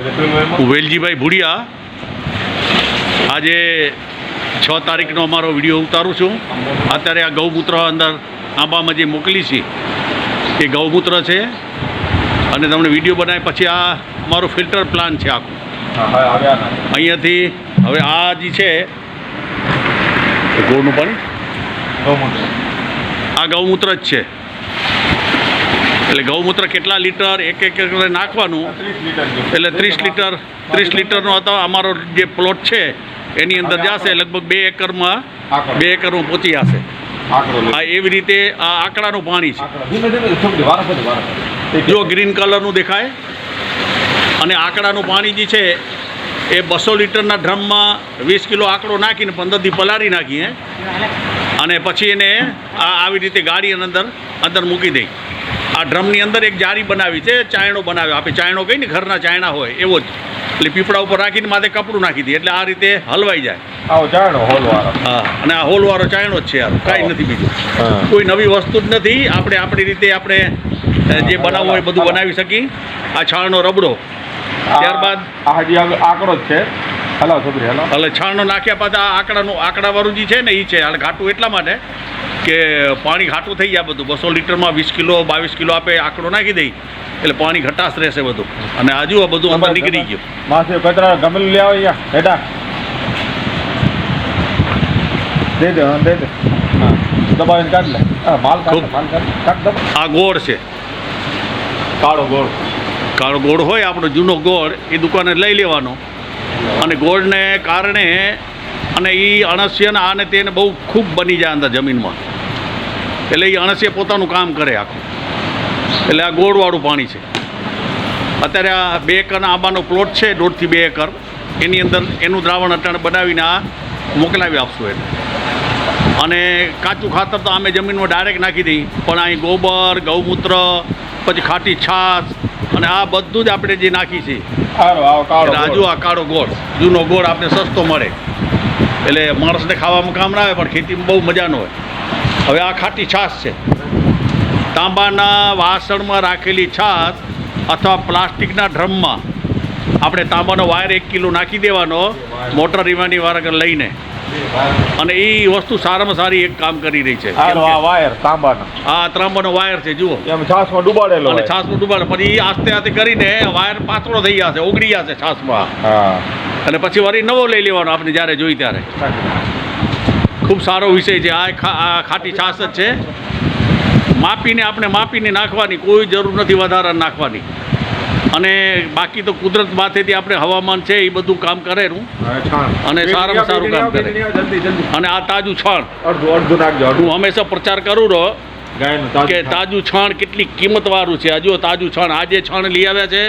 હું વેલજીભાઈ ભુડિયા આજે છ તારીખનો અમારો વીડિયો ઉતારું છું. અત્યારે આ ગૌમૂત્ર અંદર આંબામાં જે મોકલી છે એ ગૌમૂત્ર છે. અને તમને વીડિયો બનાવ્યા પછી આ મારો ફિલ્ટર પ્લાન છે આખું. અહીંયાથી હવે આ જે છે ગોળનું પાણી? આ ગૌમૂત્ર જ છે. એટલે ગૌમૂત્ર કેટલા લીટર એક એક નાખવાનું? એટલે ત્રીસ લીટર ત્રીસ લીટરનો હતો અમારો જે પ્લોટ છે એની અંદર જશે લગભગ બે એકરમાં બે એકરમાં પહોંચી જશે. આ એવી રીતે આ આંકડાનું પાણી છે. જો ગ્રીન કલરનું દેખાય અને આંકડાનું પાણી જે છે એ બસો લીટરના ડ્રમમાં વીસ કિલો આંકડો નાખીને પંદરથી પલાળી નાખીએ અને પછી એને આ આવી રીતે ગાડી અંદર અંદર મૂકી દઈ આ ડ્રમની અંદર એક જારી બનાવી છે ચાયણો બનાવ્યો આપણે ચાયણો કહીને ઘરના ચાયણા હોય એવો જ. એટલે પીપળા ઉપર રાખીને માથે કપડું નાખી દઈએ એટલે આ રીતે હલવાઈ જાય. હા અને આ હોલવાળો ચાયણો જ છે યાર કાંઈ નથી બીજું. કોઈ નવી વસ્તુ જ નથી આપણે આપણી રીતે આપણે જે બનાવવું હોય બધું બનાવી શકીએ. આ છાણનો રબડો. ત્યારબાદ? આંકડો જ છે. હલો છોકરી હલો. એટલે છાણનો નાખ્યા પાછા આ આંકડાનું આંકડાવાળું જે છે ને એ છે. ઘાટું એટલા માટે કે પાણી ઘાટું થઈ જાય બધું. બસો લીટરમાં વીસ કિલો બાવીસ કિલો આપે આંકડો નાખી દઈ એટલે પાણી ઘટાશ રહેશે બધું. અને આજુ આ બધું અંદર નીકળી ગયું. માસે કચરા ગમે લે આવો અહીંયા. હેઠા. દે દે દે દે. દબાવીને કાઢ લે. માલ કાઢ માલ કાઢ કાઢ આ ગોળ છે. કાળો ગોળ. કાળો ગોળ હોય આપણો જૂનો ગોળ એ દુકાને લઈ લેવાનો. અને ગોળને કારણે અને એ અણસ્ય આને તેને બહુ ખૂબ બની જાય અંદર જમીનમાં. એટલે એ અણસીએ પોતાનું કામ કરે આખું. એટલે આ ગોળવાળું પાણી છે. અત્યારે આ બે એકરના આંબાનો પ્લોટ છે દોઢથી બે એકર. એની અંદર એનું દ્રાવણ અટાણે બનાવીને આ મોકલાવી આપશું એને. અને કાચું ખાતર તો અમે જમીનમાં ડાયરેક્ટ નાખી દઈ પણ અહીં ગોબર ગૌમૂત્ર પછી ખાટી છાશ અને આ બધું જ આપણે જે નાખી છે. હજુ આ કાળો ગોળ. જૂનો ગોળ આપણે સસ્તો મળે. એટલે માણસને ખાવામાં કામ ના આવે પણ ખેતીમાં બહુ મજાનો હોય. હવે આ ખાટી છાશ છે. તાંબાના વાસણમાં રાખેલી છાશ અથવા પ્લાસ્ટિકના ડ્રમમાં આપણે તાંબાનો વાયર એક કિલો નાખી દેવાનો મોટર રીવાની વાર લઈને. અને એ વસ્તુ સારામાં સારી એક કામ કરી રહી છે. આ વાયર તાંબાનો. આ ત્રાંબાનો વાયર છે જુઓ. છાસમાં ડુબાડેલો અને. છાસમાં ડુબાડે. પછી એ આસ્તે આસ્તે કરીને વાયર પાતળો થઈ જશે ઓગળી જશે છાસમાં હા. અને પછી વળી નવો લઈ લેવાનો આપણે જ્યારે જોઈ ત્યારે. ખૂબ સારો વિષય છે. આ ખાટી છાસ જ છે. માપીને આપણે માપીને નાખવાની કોઈ જરૂર નથી વધારા નાખવાની. અને બાકી તો કુદરત માથેથી આપણે હવામાન છે એ બધું કામ કરેલું અને સારામાં સારું કામ કરે. અને આ તાજું છાણ. હું હંમેશા પ્રચાર કરું રહો કે તાજું છણ કેટલી કિંમતવાળું છે. આ જુઓ તાજું છણ. આજે છણ લઈ આવ્યા છે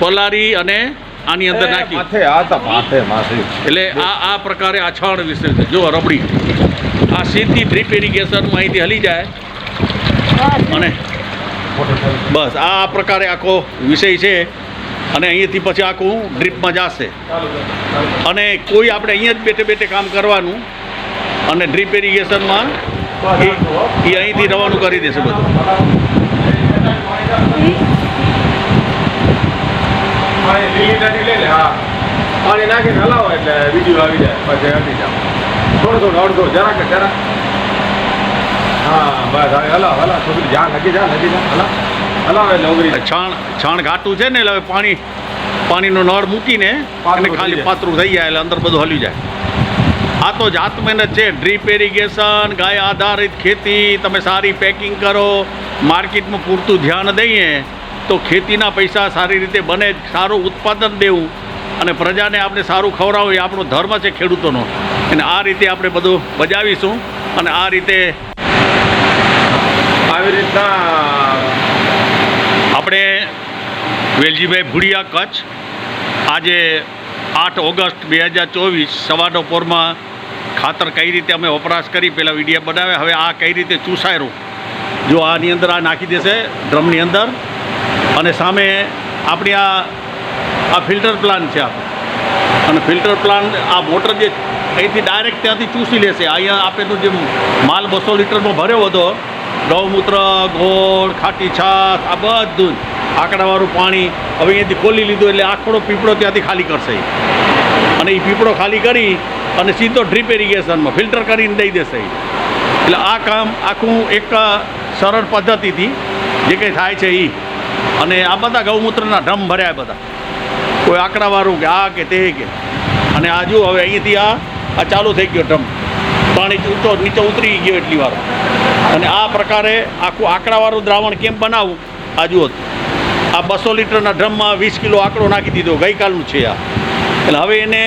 પલારી અને આની અંદર નાખી. માથે આ તો માથે માથે. એટલે આ આ પ્રકારે આછાણ છાણ વિશે છે. જો રબડી. આ સીધી ડ્રીપ ઇરિગેશનમાં અહીંથી હલી જાય. અને બસ આ પ્રકારે આખો વિષય છે. અને અહીંયાથી પછી આખું ડ્રીપમાં જશે. અને કોઈ આપણે અહીંયા જ બેઠે બેઠે કામ કરવાનું અને ડ્રીપ ઇરિગેશનમાં એ અહીંથી રવાનું કરી દેશે બધું. લીલી હા. પાણી નાખીને હલાવો એટલે બીજું આવી જાય પછી હટી જાવ થોડું થોડું અડધો જરાક જરાક. હા બસ હવે હલાવ હલાવ. છોકરી જા નકી જા નકી જા હલાવ. હલાવ એટલે ઉગરી છાણ છાણ ઘાટું છે ને એટલે હવે પાણી પાણીનો નળ મૂકીને અને ખાલી. પાતળું થઈ જાય એટલે અંદર બધું હલી જાય. આ તો જાત મહેનત છે. ડ્રીપ એરિગેશન ગાય આધારિત ખેતી તમે સારી પેકિંગ કરો માર્કેટમાં પૂરતું ધ્યાન દઈએ તો ખેતીના પૈસા સારી રીતે બને સારું ઉત્પાદન દેવું અને પ્રજાને આપણે સારું ખવડાવવું એ આપણો ધર્મ છે ખેડૂતોનો. અને આ રીતે આપણે બધું બજાવીશું અને આ રીતે આવી રીતના આપણે વેલજીભાઈ ભુડિયા કચ્છ આજે આઠ ઓગસ્ટ બે હજાર ચોવીસ સવારનો પોરમાં ખાતર કઈ રીતે અમે વપરાશ કરી પહેલાં વિડીયા બનાવ્યા. હવે આ કઈ રીતે ચૂસાયરું? જો આની અંદર આ નાખી દેશે ડ્રમની અંદર. અને સામે આપણી આ આ ફિલ્ટર પ્લાન છે આપણું અને ફિલ્ટર પ્લાન આ મોટર જે અહીંથી ડાયરેક્ટ ત્યાંથી ચૂસી લેશે. અહીંયા આપેલું જે માલ બસો લીટરનો ભર્યો હતો. ગૌમૂત્ર, ગોળ, ખાટી છાશ આ બધું જ. આકડાવાળું પાણી હવે અહીંયાથી ખોલી લીધું એટલે આખડો પીપળો ત્યાંથી ખાલી કરશે. અને એ પીપળો ખાલી કરી અને સીધો ડ્રીપ ઇરિગેશનમાં ફિલ્ટર કરીને દઈ દેશે. એટલે આ કામ આખું એક સરળ પદ્ધતિથી જે કંઈ થાય છે એ અને આ બધા ગૌમૂત્રના ઢમ ભર્યા બધા. કોઈ આંકડાવાળું કે આ કે તે કે. અને આજુ હવે અહીંયાથી આ આ ચાલુ થઈ ગયો ડ્રમ પાણી ઊંચો નીચે ઉતરી ગયો એટલી વાર. અને આ પ્રકારે આખું આંકડાવાળું દ્રાવણ કેમ બનાવવું? આજુ આ બસો લીટરના ડ્રમમાં વીસ કિલો આંકડો નાખી દીધો. ગઈકાલનું છે આ. એટલે હવે એને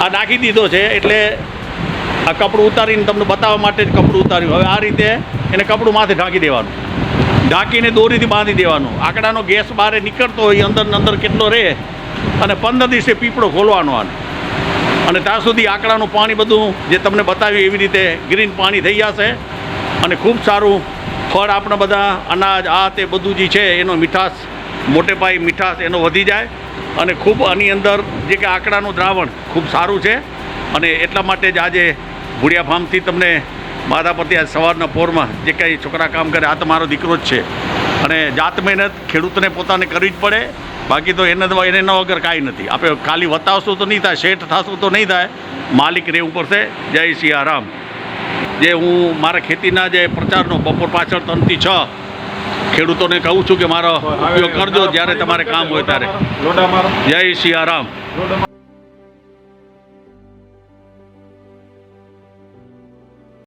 આ નાખી દીધો છે એટલે આ કપડું ઉતારીને તમને બતાવવા માટે જ કપડું ઉતાર્યું. હવે આ રીતે એને કપડું માથે ઢાંકી દેવાનું. ઢાંકીને દોરીથી બાંધી દેવાનો. આકડાનો ગેસ બહાર નીકળતો હોય અંદર અંદર કેટલો રહે, અને પંદર દિવસે પીપળો ખોલવાનો આને. અને ત્યાં સુધી આકડાનું પાણી બધું જે તમને બતાવ્યું એવી રીતે ગ્રીન પાણી થઈ જશે. અને ખૂબ સારું ફળ આપણે બધા અનાજ, આ તે બધું જે છે, એનો મીઠાશ, મોટે પાયે મીઠાશ એનો વધી જાય. અને ખૂબ આની અંદર જે કે આકડાનું દ્રાવણ ખૂબ સારું છે. અને એટલા માટે જ આજે ભૂડિયા ફાર્મથી તમને મારા પરથી આજ સવારના પોરમાં જે કંઈ છોકરા કામ કરે આ તો મારો દીકરો જ છે. અને જાત મહેનત ખેડૂતને પોતાને કરવી જ પડે. બાકી તો એને એને એના વગર કાંઈ નથી. આપણે ખાલી વતાવશું તો નહીં થાય શેઠ થશું તો નહીં થાય. માલિક રહેવું પડશે જય સિયારામ. જે હું મારા ખેતીના જે પ્રચારનો બપોર પાછળ ત્રણથી છ ખેડૂતોને કહું છું કે મારો ઉપયોગ કરજો જ્યારે તમારે કામ હોય ત્યારે. જય સિયારામ.